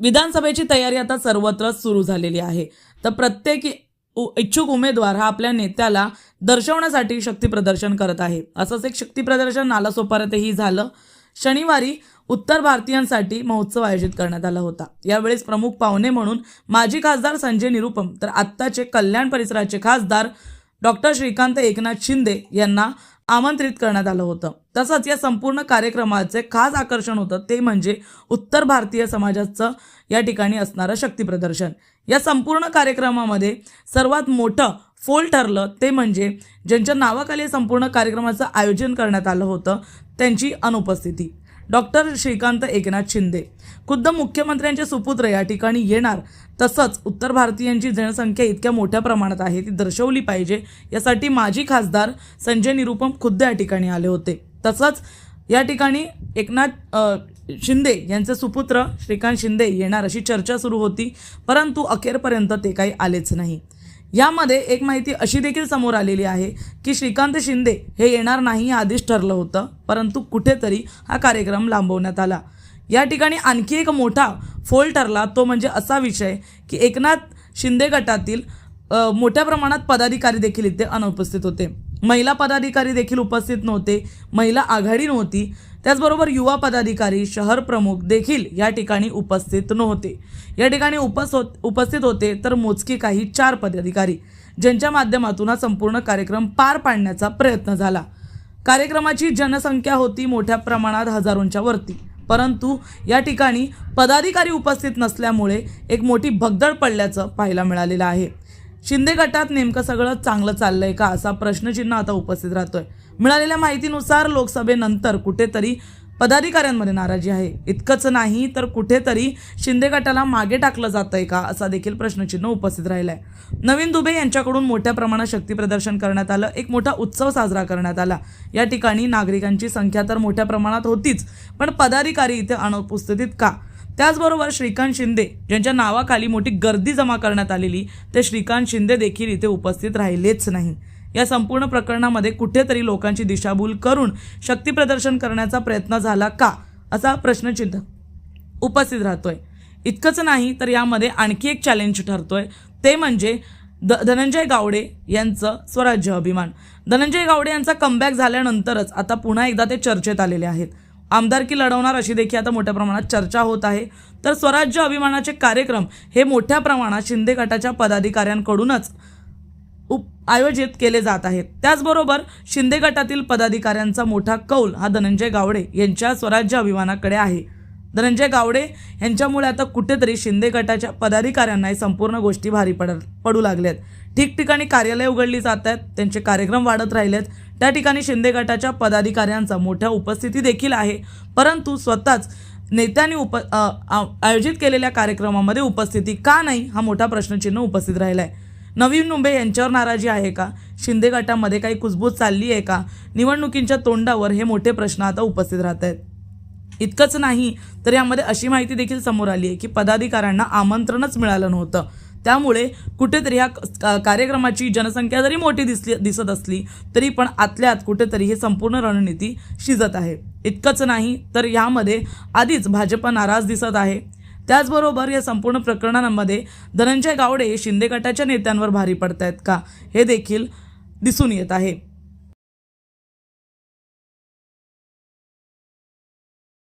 विधानसभेची तयारी आता सर्वत्र सुरू झालेली आहे. तर प्रत्येक इच्छुक उमेदवार हा आपल्या नेत्याला दर्शवण्यासाठी शक्ती प्रदर्शन करत आहे. असंच एक शक्ती प्रदर्शन नालासोपाऱ्यातही झालं. शनिवारी उत्तर भारतीयांसाठी महोत्सव आयोजित करण्यात आला होता. यावेळेस प्रमुख पाहुणे म्हणून माजी खासदार संजय निरुपम तर आत्ताचे कल्याण परिसराचे खासदार डॉक्टर श्रीकांत एकनाथ शिंदे यांना आमंत्रित करण्यात आलं होतं. तसंच या संपूर्ण कार्यक्रमाचे खास आकर्षण होतं ते म्हणजे उत्तर भारतीय समाजाचं या ठिकाणी असणारं शक्तीप्रदर्शन या संपूर्ण कार्यक्रमामध्ये सर्वात मोठं फोल ठरलं ते म्हणजे ज्यांच्या नावाखाली संपूर्ण कार्यक्रमाचं आयोजन करण्यात आलं होतं त्यांची अनुपस्थिती. डॉक्टर श्रीकांत एकनाथ शिंदे. खुद्द मुख्यमंत्र्यांचे सुपुत्र या ठिकाणी येणार. तसंच उत्तर भारतीयांची जनसंख्या इतक्या मोठ्या प्रमाणात आहे ती दर्शवली पाहिजे यासाठी माजी खासदार संजय निरुपम खुद्द या ठिकाणी आले होते. तसंच या ठिकाणी एकनाथ शिंदे यांचे सुपुत्र श्रीकांत शिंदे येणार अशी चर्चा सुरू होती परंतु अखेरपर्यंत ते काही आलेच नाही. यामध्ये एक माहिती अशी देखील समोर आलेली आहे की श्रीकांत शिंदे हे येणार नाही हे आधीच ठरलं होतं परंतु कुठेतरी हा कार्यक्रम लांबवण्यात आला. या ठिकाणी आणखी एक मोठा फोल ठरला तो म्हणजे असा विषय की एकनाथ शिंदे गटातील मोठ्या प्रमाणात पदाधिकारी देखील इथे अनुपस्थित होते. महिला पदाधिकारी देखील उपस्थित नव्हते महिला आघाडी नव्हती त्याचबरोबर युवा पदाधिकारी शहर प्रमुख देखील या ठिकाणी उपस्थित नव्हते. या ठिकाणी उपस होत उपस्थित होते तर मोजकी काही चार पदाधिकारी ज्यांच्या माध्यमातून हा संपूर्ण कार्यक्रम पार पाडण्याचा प्रयत्न झाला. कार्यक्रमाची जनसंख्या होती मोठ्या प्रमाणात हजारोंच्या वरती. परंतु या ठिकाणी पदाधिकारी उपस्थित नसल्यामुळे एक मोठी भगदड पडल्याचं पाहायला मिळालेलं आहे. शिंदे गटात नेमकं सगळं चांगलं चाललंय का असा प्रश्नचिन्ह आता उपस्थित राहतोय. मिळालेल्या माहितीनुसार लोकसभेनंतर कुठेतरी पदाधिकाऱ्यांमध्ये नाराजी आहे. इतकंच नाही तर कुठेतरी शिंदे गटाला मागे टाकलं जातंय का असा देखील प्रश्नचिन्ह उपस्थित राहिला आहे नवीन दुबे यांच्याकडून मोठ्या प्रमाणात शक्ती प्रदर्शन करण्यात आलं. एक मोठा उत्सव साजरा करण्यात आला. या ठिकाणी नागरिकांची संख्या तर मोठ्या प्रमाणात होतीच पण पदाधिकारी इथे अनुपस्थितीत का? त्याचबरोबर श्रीकांत शिंदे ज्यांच्या नावाखाली मोठी गर्दी जमा करण्यात आलेली ते श्रीकांत शिंदे देखील इथे उपस्थित राहिलेच नाही. या संपूर्ण प्रकरणामध्ये कुठेतरी लोकांची दिशाभूल करून शक्तीप्रदर्शन करण्याचा प्रयत्न झाला का? असा प्रश्नचिन्ह उपस्थित राहतोय. इतकंच नाही तर यामध्ये आणखी एक चॅलेंज ठरतोय. ते म्हणजे द धनंजय गावडे यांचं स्वराज्य अभिमान. धनंजय गावडे यांचा कमबॅक झाल्यानंतरच आता पुन्हा एकदा ते चर्चेत आलेले आहेत. आमदारकी लढवणार अशी देखील आता मोठ्या प्रमाणात चर्चा होत आहे. तर स्वराज्य अभिमानाचे कार्यक्रम हे मोठ्या प्रमाणात शिंदे गटाच्या पदाधिकाऱ्यांकडूनच उप आयोजित केले जात आहेत. त्याचबरोबर शिंदे गटातील पदाधिकाऱ्यांचा मोठा कौल हा धनंजय गावडे यांच्या स्वराज्य अभिमानाकडे आहे. धनंजय गावडे यांच्यामुळे आता कुठेतरी शिंदे गटाच्या पदाधिकाऱ्यांनाही संपूर्ण गोष्टी भारी पड पडू लागल्यात. ठिकठिकाणी कार्यालय उघडली जात आहेत. त्यांचे कार्यक्रम वाढत राहिलेत. त्या ठिकाणी शिंदे गटाच्या पदाधिकाऱ्यांचा मोठ्या उपस्थिती देखील आहे. परंतु स्वतःच नेत्यांनी उप आ- आयोजित केलेल्या कार्यक्रमामध्ये उपस्थिती का नाही हा मोठा प्रश्नचिन्ह उपस्थित राहिला आहे नवीन मुंबई यांच्यावर नाराजी आहे का? शिंदे गटामध्ये काही कुजबूज चालली आहे का? निवडणुकींच्या तोंडावर हे मोठे प्रश्न आता उपस्थित राहत आहेत इतकंच नाही तर यामध्ये अशी माहिती देखील समोर आली आहे की पदाधिकाऱ्यांना आमंत्रणच मिळालं नव्हतं. त्यामुळे कुठेतरी ह्या क- कार्यक्रमाची जनसंख्या जरी मोठी दिसली दिसत असली तरी पण आतल्या आत कुठेतरी हे संपूर्ण रणनीती शिजत आहे. इतकंच नाही तर यामध्ये आधीच भाजप नाराज दिसत आहे. त्याचबरोबर या संपूर्ण प्रकरणांमध्ये धनंजय गावडे हे शिंदे गटाच्या नेत्यांवर भारी पडत आहेत का? हे देखील दिसून येत आहे.